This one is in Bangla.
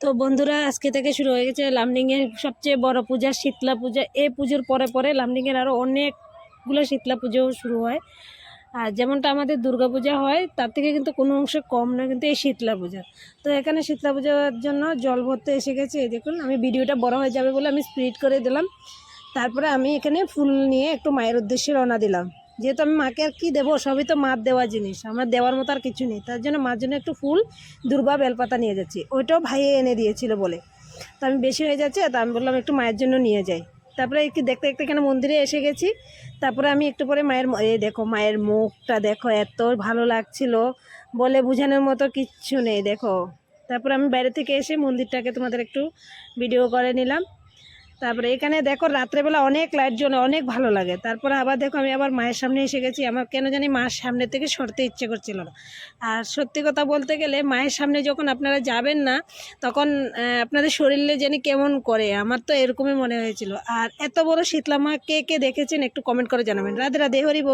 তো বন্ধুরা, আজকে থেকে শুরু হয়ে গেছে লামডিংয়ের সবচেয়ে বড় পূজা, শীতলা পূজা। এই পুজোর পরে পরে লামডিংয়ের আরও অনেকগুলো শীতলা পুজোও শুরু হয়। আর যেমনটা আমাদের দুর্গা পূজা হয়, তার থেকে কিন্তু কোনো অংশে কম না কিন্তু এই শীতলা পূজা। তো এখানে শীতলা পূজার জন্য জল ভরতে এসে গেছে। দেখুন, আমি ভিডিওটা বড় হয়ে যাবে বলে আমি স্পিড করে দিলাম। তারপরে আমি এখানে ফুল নিয়ে একটু মায়ের উদ্দেশ্যে রওনা দিলাম। যেহেতু আমি মাকে আর কী দেবো, সবই তো মার দেওয়া জিনিস। আমার দেওয়ার মতো আর কিছু নেই। তার জন্য মার জন্য একটু ফুল, দুর্বা বেলপাতা নিয়ে যাচ্ছি। ওইটাও ভাইয়ে এনে দিয়েছিল বলে। তো আমি বেশি হয়ে যাচ্ছে, তা আমি বললাম একটু মায়ের জন্য নিয়ে যাই। তারপরে একটু দেখতে দেখতে এখানে মন্দিরে এসে গেছি। তারপরে আমি একটু পরে মায়ের এই দেখো, মায়ের মুখটা দেখো, এত ভালো লাগছিল বলে বোঝানোর মতো কিচ্ছু নেই, দেখো। তারপরে আমি বাইরে থেকে এসে মন্দিরটাকে তোমাদের একটু ভিডিও করে নিলাম। তারপরে এখানে দেখো রাত্রেবেলা অনেক লাইট জ্বলে, অনেক ভালো লাগে। তারপরে আবার দেখো আমি আবার মায়ের সামনে এসে গেছি, আমার কেন জানি মায়ের সামনে থেকে সরতে ইচ্ছে করছিল না। আর সত্যি কথা বলতে গেলে মায়ের সামনে যখন আপনারা যাবেন না, তখন আপনাদের শরীরে জানি কেমন করে, আমার তো এরকমই মনে হয়েছিল। আর এত বড় শীতলা মা কে কে দেখেছেন একটু কমেন্ট করে জানাবেন। রাধে রাধে হরিব